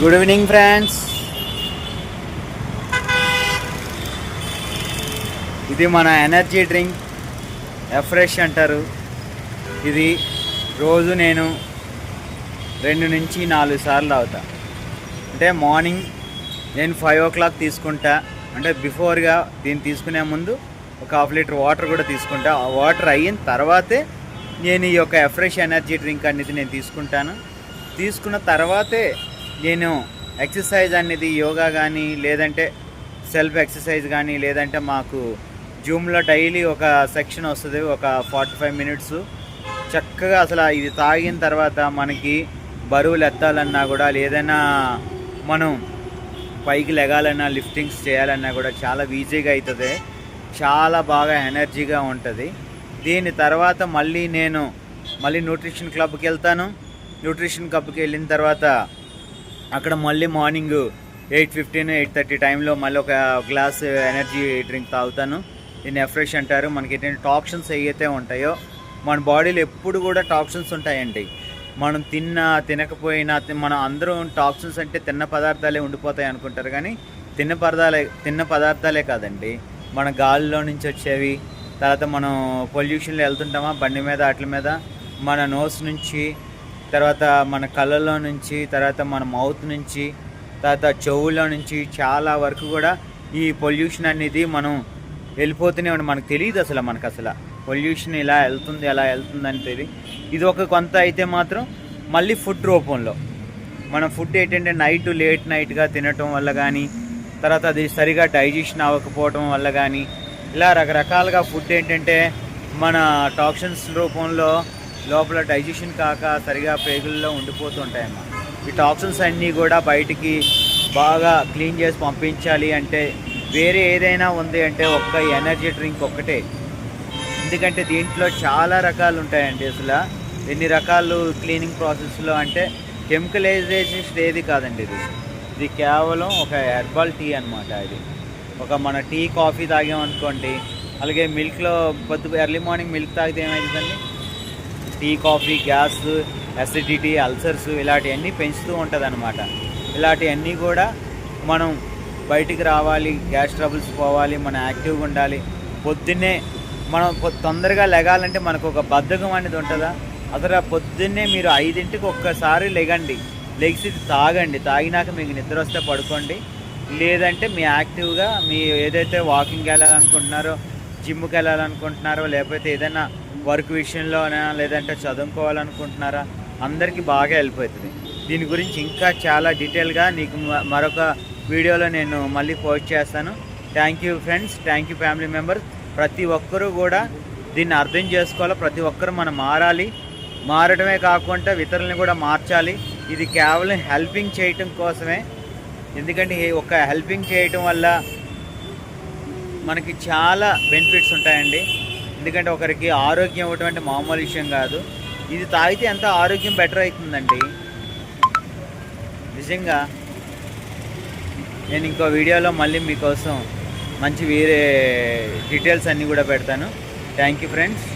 Good evening friends ఇది మన energy drink. Afresh అంటారు. ఇది రోజు నేను రెండు నుంచి నాలుగు సార్లు తాగుతా. అంటే మార్నింగ్ నేను ఫైవ్ ఓ క్లాక్ తీసుకుంటా. అంటే బిఫోర్గా దీన్ని తీసుకునే ముందు ఒక హాఫ్ లీటర్ వాటర్ కూడా తీసుకుంటా. ఆ వాటర్ అయిన తర్వాతే నేను ఈ యొక్క ఎఫ్రెష్ ఎనర్జీ డ్రింక్ అనేది నేను తీసుకుంటాను. తీసుకున్న తర్వాతే నేను ఎక్సర్సైజ్ అనేది యోగా కానీ లేదంటే సెల్ఫ్ ఎక్సర్సైజ్ కానీ లేదంటే మాకు జూమ్లో డైలీ ఒక సెక్షన్ వస్తుంది ఒక ఫార్టీ ఫైవ్ మినిట్స్. చక్కగా అసలు ఇది తాగిన తర్వాత మనకి బరువులు ఎత్తాలన్నా కూడా లేదన్నా మనం పైకి లెగాలన్నా లిఫ్టింగ్స్ చేయాలన్నా కూడా చాలా ఈజీగా అవుతుంది చాలా బాగా ఎనర్జీగా ఉంటుంది. దీని తర్వాత మళ్ళీ నేను మళ్ళీ న్యూట్రిషన్ క్లబ్కి వెళ్తాను. న్యూట్రిషన్ క్లబ్కి వెళ్ళిన తర్వాత అక్కడ మళ్ళీ morning eight fifteen eight thirty టైంలో మళ్ళీ ఒక గ్లాస్ ఎనర్జీ డ్రింక్ తాగుతాను. దీన్ని ఎఫ్రెష్ అంటారు. మనకి ఏంటంటే టాప్షన్స్ ఏవైతే ఉంటాయో మన బాడీలో ఎప్పుడు కూడా టాప్షన్స్ ఉంటాయండి. మనం తిన్నా తినకపోయినా మనం అందరూ టాక్సిన్స్ అంటే తిన్న పదార్థాలే ఉండిపోతాయి అనుకుంటారు. కానీ తిన్న పదార్థాలే తిన్న పదార్థాలే కాదండి. మన గాలిలో నుంచి వచ్చేవి తర్వాత మనం పొల్యూషన్లో వెళ్తుంటామా బండి మీద వాటి మీద మన నోస్ నుంచి తర్వాత మన కళ్ళలో నుంచి తర్వాత మన మౌత్ నుంచి తర్వాత చెవుల్లో నుంచి చాలా వరకు కూడా ఈ పొల్యూషన్ అనేది మనం వెళ్ళిపోతూనే ఉండి. మనకు తెలియదు అసలు మనకు అసలు పొల్యూషన్ ఇలా వెళ్తుంది ఎలా వెళ్తుంది అని తెలియదు ఇది ఒక కొంత అయితే మాత్రం మళ్ళీ ఫుడ్ రూపంలో. మన ఫుడ్ ఏంటంటే నైట్ లేట్ నైట్గా తినటం వల్ల కానీ తర్వాత అది సరిగా డైజెషన్ అవ్వకపోవటం వల్ల కానీ ఇలా రకరకాలుగా ఫుడ్ ఏంటంటే మన టాక్సిన్స్ రూపంలో లోపల డైజెషన్ కాక సరిగా పేగుల్లో ఉండిపోతూ ఈ టాక్సిన్స్ అన్నీ కూడా బయటికి బాగా క్లీన్ చేసి పంపించాలి అంటే వేరే ఏదైనా ఉంది అంటే ఒక్క ఎనర్జీ డ్రింక్ ఒక్కటే. ఎందుకంటే దీంట్లో చాలా రకాలు ఉంటాయండి అసలు. ఎన్ని రకాలు క్లీనింగ్ ప్రాసెస్లో అంటే కెమికలైజేషన్ ఏది కాదండి ఇది. ఇది కేవలం ఒక హెర్బల్ టీ అనమాట ఇది. ఒక మన టీ కాఫీ తాగామనుకోండి అలాగే మిల్క్లో పొద్దు ఎర్లీ మార్నింగ్ మిల్క్ తాగితే ఏమవుతుందండి tea coffee gas acidity ulcers ఇలాంటివన్నీ పెంచుతూ ఉంటుంది అనమాట ఇలాంటివన్నీ కూడా మనం బయటికి రావాలి గ్యాస్ ట్రబుల్స్ పోవాలి మనం యాక్టివ్గా ఉండాలి. పొద్దున్నే మనం తొందరగా లెగాలంటే మనకు ఒక బద్ధకం అనేది ఉంటుందా? అసలు పొద్దున్నే మీరు ఐదింటికి ఒక్కసారి లెగండి. లెగిసి తాగండి. తాగినాక మీకు నిద్ర వస్తే పడుకోండి. లేదంటే మీ యాక్టివ్గా మీ ఏదైతే వాకింగ్ వెళ్ళాలనుకుంటున్నారో జిమ్కి వెళ్ళాలనుకుంటున్నారో లేకపోతే ఏదైనా వర్క్ విషయంలోనా లేదంటే చదువుకోవాలనుకుంటున్నారా? అందరికీ బాగా హెల్ప్ అవుతుంది. దీని గురించి ఇంకా చాలా డీటెయిల్గా నీకు మరొక వీడియోలో నేను మళ్ళీ పోస్ట్ చేస్తాను. Thank you friends thank you family members ప్రతి ఒక్కరూ కూడా దీన్ని అర్థం చేసుకోవాలి? ప్రతి ఒక్కరు మనం మారాలి. మారడమే కాకుండా ఇతరులని కూడా మార్చాలి. ఇది కేవలం హెల్పింగ్ చేయటం కోసమే. ఎందుకంటే ఒక హెల్పింగ్ చేయటం వల్ల మనకి చాలా బెనిఫిట్స్ ఉంటాయండి. ఎందుకంటే ఒకరికి ఆరోగ్యం ఇవ్వటం అంటే మామూలు విషయం కాదు. ఇది తాగితే ఎంత ఆరోగ్యం బెటర్ అవుతుందండి. నిజంగా నేను ఇంకో వీడియోలో మళ్ళీ మీకోసం మంచి వేరే డీటెయిల్స్ అన్నీ కూడా పెడతాను. Thank you friends